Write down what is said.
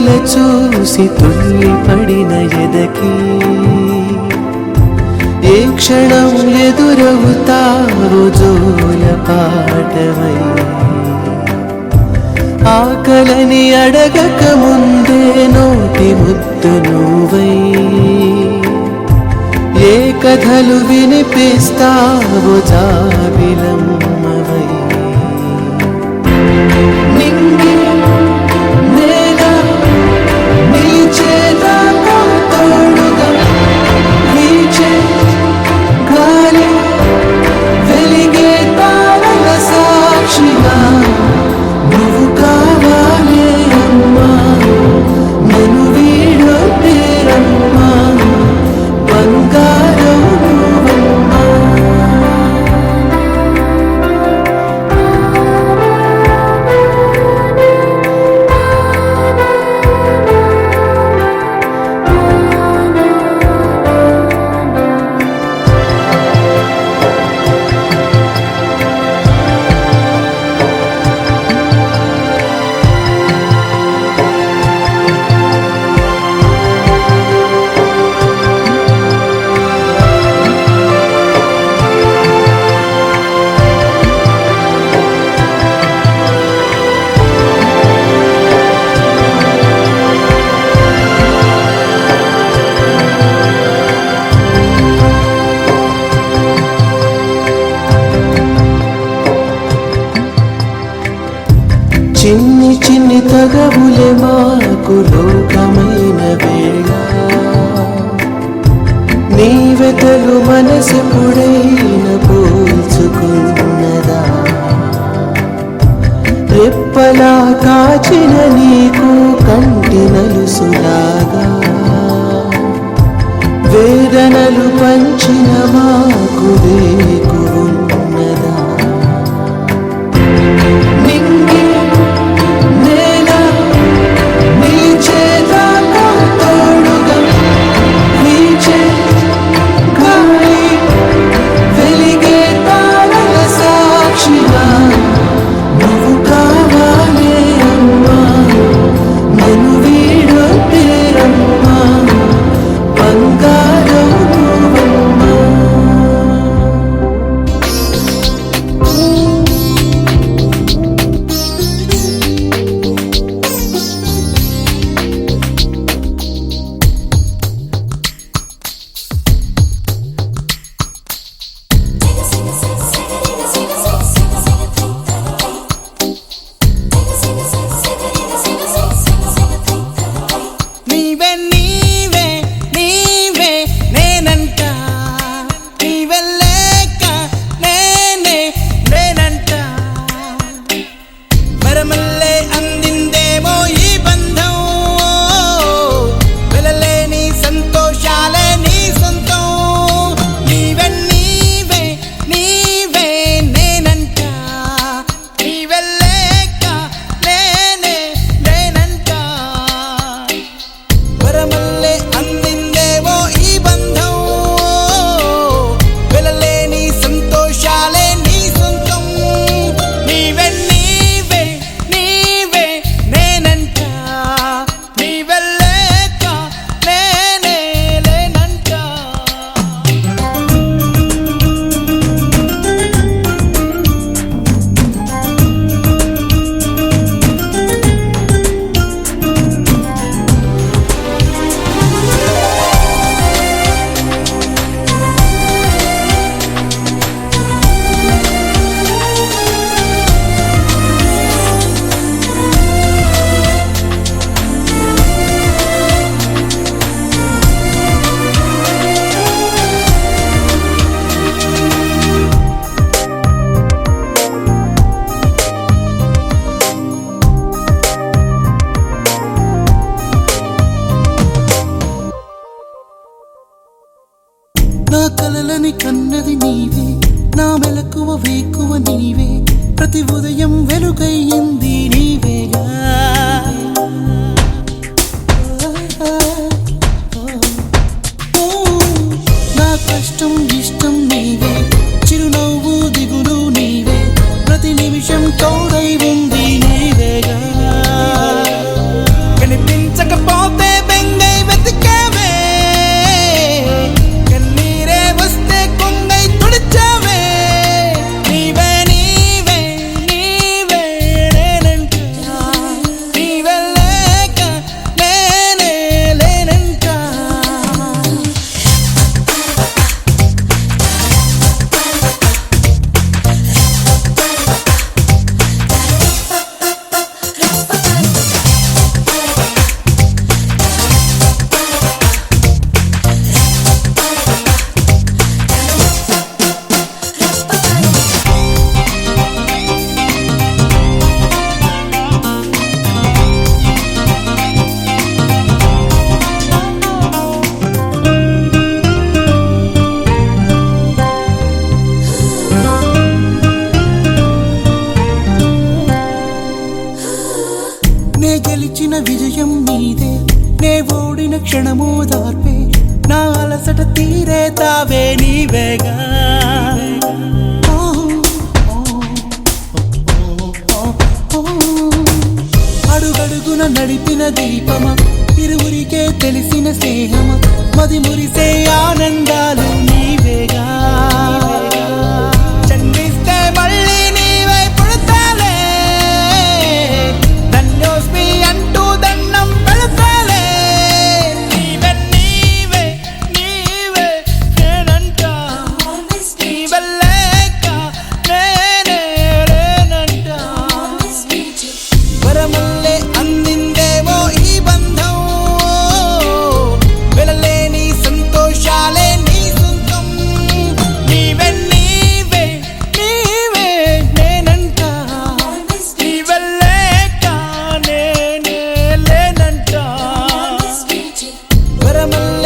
నీ చూసి తుల్లి పడిన ఎదకి. ఏ క్షణం ఎదురవుతావు జోల పాటవై. ఆకలని అడగక ముందే నోటి ముద్దు నువ్వై. ఏ కథలు వినిపిస్తావు జాబిలము చిన్ని మాకు లోకమైన వేళ. నీ వెతలు మనసెప్పుడైన పోల్చుకున్నదా. రెప్పలా కాచిన నీకు కంటి నలుసులాగా. వేదనలు పంచిన మాకు వేకు ఉన్నది నీవే. నా మెలకువ వేకువ నీవే. ప్రతి ఉదయం వెలుగయ్యింది నీవేగా. నా కష్టం ఇష్టం 看不到。para mal